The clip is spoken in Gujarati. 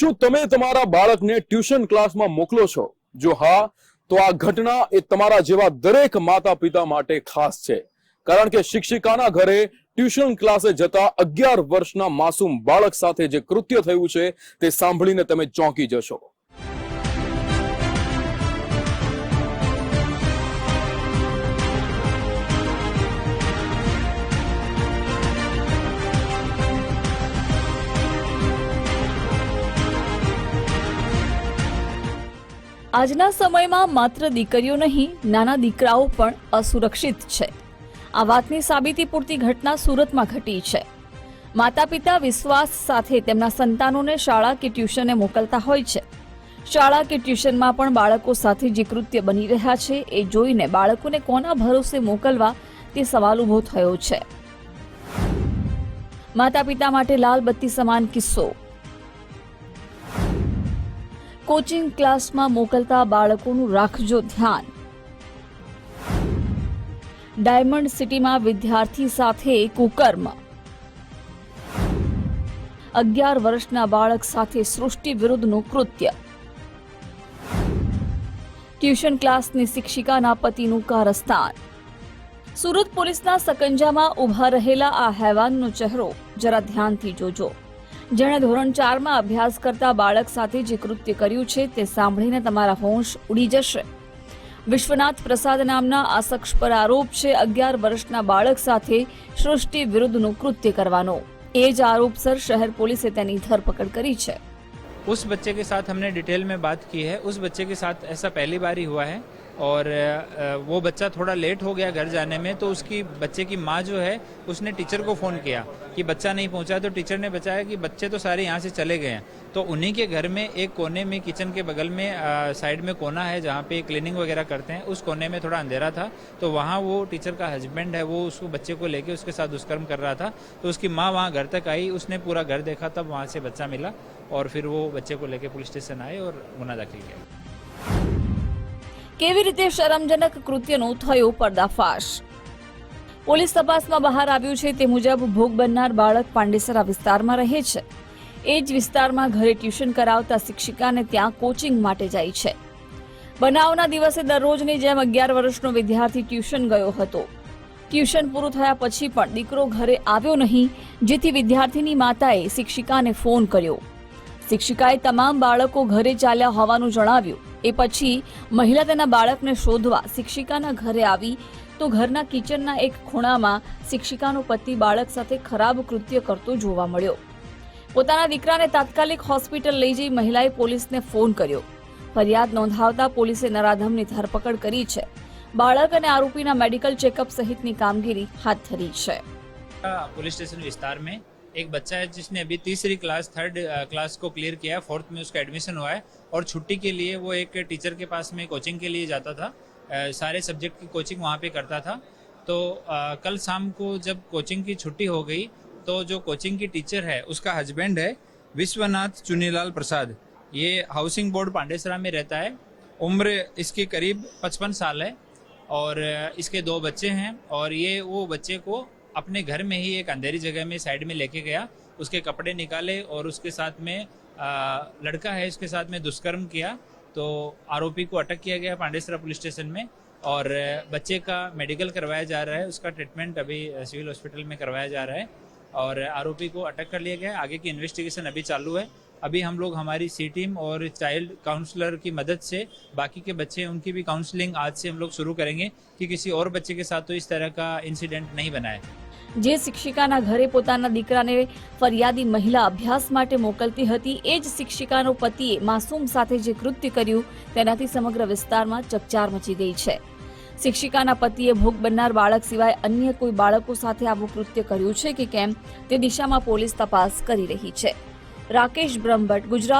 શું તમે તમારા બાળકને ટ્યુશન ક્લાસમાં મોકલો છો? જો હા, તો આ ઘટના એ તમારા જેવા દરેક માતા પિતા માટે ખાસ છે. કારણ કે શિક્ષિકાના ઘરે ટ્યુશન ક્લાસે જતા અગિયાર વર્ષના માસૂમ બાળક સાથે જે કૃત્ય થયું છે, તે સાંભળીને તમે ચોંકી જશો. આજના સમયમાં માત્ર દીકરીઓ નહીં, નાના દીકરાઓ પણ અસુરક્ષિત છે. આ વાતની સાબિતી પૂરતી ઘટના સુરતમાં ઘટી છે. માતા પિતા વિશ્વાસ સાથે તેમના સંતાનોને શાળા કે ટ્યુશને મોકલતા હોય છે. શાળા કે ટ્યુશનમાં પણ બાળકો સાથે જે કૃત્ય બની રહ્યા છે, એ જોઈને બાળકોને કોના ભરોસે મોકલવા તે સવાલ ઊભો થયો છે. માતા પિતા માટે લાલ બત્તી સમાન કિસ્સો. કોચિંગ ક્લાસમાં મોકલતા બાળકોનું રાખજો ધ્યાન. ડાયમંડ સિટીમાં વિદ્યાર્થી સાથે કુકર્મ. અગિયાર વર્ષના બાળક સાથે સૃષ્ટિ વિરુદ્ધનું કૃત્ય. ટ્યુશન ક્લાસની શિક્ષિકાના પતિનું કારસ્તાન. સુરત પોલીસના સકંજામાં ઊભા રહેલા આ હેવાનનો ચહેરો જરા ધ્યાનથી જોજો. જેણે ધોરણ ચારમાં અભ્યાસ કરતા બાળક સાથે જે કૃત્ય કર્યું છે તે સાંભળીને તમારા હોંશ ઉડી જશે વિશ્વનાથ પ્રસાદ નામના આ શખ્સ પર આરોપ છે અગિયાર વર્ષના બાળક સાથે સૃષ્ટિ વિરુદ્ધનું કૃત્ય કરવાનો એ જ આરોપસર શહેર પોલીસે તેની ધરપકડ કરી છે उस बच्चे के साथ हमने डिटेल में बात की है उस बच्चे के साथ ऐसा पहली बार ही हुआ है और वो बच्चा थोड़ा लेट हो गया घर जाने में तो उसकी, बच्चे की माँ जो है, उसने टीचर को फ़ोन किया कि बच्चा नहीं पहुँचा तो टीचर ने बताया कि बच्चे तो सारे यहाँ से चले गए हैं। तो उन्हीं के घर में, एक कोने में किचन के बगल में साइड में कोना है जहाँ पे क्लीनिंग वगैरह करते हैं, उस कोने में थोड़ा अंधेरा था तो वहाँ वो टीचर का हस्बैंड है, वो उसको, बच्चे को लेके उसके साथ दुष्कर्म कर रहा था तो उसकी माँ वहाँ घर तक आई, उसने पूरा घर देखा, तब वहाँ से बच्चा मिला और फिर वो बच्चे को लेके पुलिस स्टेशन आए और गुना दाखिल किया। કેવી રીતે શરમજનક કૃત્યનો થયો પર્દાફાશ? પોલીસ તપાસમાં બહાર આવ્યું છે તે મુજબ ભોગ બનનાર બાળક પાંડેસરા વિસ્તારમાં રહે છે. એ જ વિસ્તારમાં ઘરે ટ્યુશન કરાવતા શિક્ષિકાને ત્યાં કોચિંગ માટે જાય છે. બનાવના દિવસે દરરોજની જેમ અગિયાર વર્ષનો વિદ્યાર્થી ટ્યુશન ગયો હતો. ટ્યુશન પૂરું થયા પછી પણ દીકરો ઘરે આવ્યો નહીં, જેથી વિદ્યાર્થીની માતાએ શિક્ષિકાને ફોન કર્યો. શિક્ષિકાએ તમામ બાળકો ઘરે ચાલ્યા હોવાનું જણાવ્યું. એ પછી મહિલા તેના બાળકને શોધવા શિક્ષિકાના ઘરે આવી તો ઘરના કિચનના એક ખૂણામાં શિક્ષિકાનો પતિ બાળક સાથે ખરાબ કૃત્ય કરતો જોવા મળ્યો. પોતાના દીકરાને તાત્કાલિક હોસ્પિટલ લઈ જઈ મહિલાએ પોલીસને ફોન કર્યો. ફરિયાદ નોંધાવતા પોલીસે નરાધમની ધરપકડ કરી છે. બાળક અને આરોપીના મેડિકલ ચેકઅપ સહિતની કામગીરી હાથ ધરી છે. પોલીસ સ્ટેશન વિસ્તારમાં एक बच्चा है जिसने अभी तीसरी क्लास थर्ड क्लास को क्लियर किया है। फोर्थ में उसका एडमिशन हुआ है। और छुट्टी के लिए वो एक टीचर के पास में कोचिंग के लिए जाता था। सारे सब्जेक्ट की कोचिंग वहाँ पे करता था। तो अ, कल शाम को जब कोचिंग की छुट्टी हो गई तो जो कोचिंग की टीचर है उसका हस्बैंड है विश्वनाथ चुनीलाल प्रसाद। ये हाउसिंग बोर्ड पांडेसरा में रहता है। उम्र इसकी करीब पचपन साल है। और इसके दो बच्चे हैं। और ये वो बच्चे को अपने घर में ही एक अंधेरी जगह में साइड में लेके गया उसके कपड़े निकाले और उसके साथ में अ, लड़का है उसके साथ में दुष्कर्म किया तो आरोपी को अटक किया गया पांडेसरा पुलिस स्टेशन में और बच्चे का मेडिकल करवाया जा रहा है उसका ट्रीटमेंट अभी सिविल हॉस्पिटल में करवाया जा रहा है और आरोपी को अटक कर लिया गया आगे की इन्वेस्टिगेशन अभी चालू है अभी हम लोग हमारी सी टीम और चाइल्ड काउंसलर की मदद से बाकी के बच्चे हैं, उनकी भी काउंसलिंग आज से हम लोग शुरू करेंगे कि किसी और बच्चे के साथ तो इस तरह का इंसिडेंट नहीं बना है જે શિક્ષિકાના ઘરે પોતાના દીકરાને ફરિયાદી મહિલા અભ્યાસ માટે મોકલતી હતી એ જ શિક્ષિકાનો પતિએ માસૂમ સાથે જે કૃત્ય કર્યું તેનાથી સમગ્ર વિસ્તારમાં ચકચાર મચી ગઈ છે શિક્ષિકાના પતિએ ભોગ બનનાર બાળક સિવાય અન્ય કોઈ બાળકો સાથે આવું કૃત્ય કર્યું છે કે કેમ તે દિશામાં પોલીસ તપાસ કરી રહી છે રાકેશ બ્રહ્મભટ્ટ ગુજરાત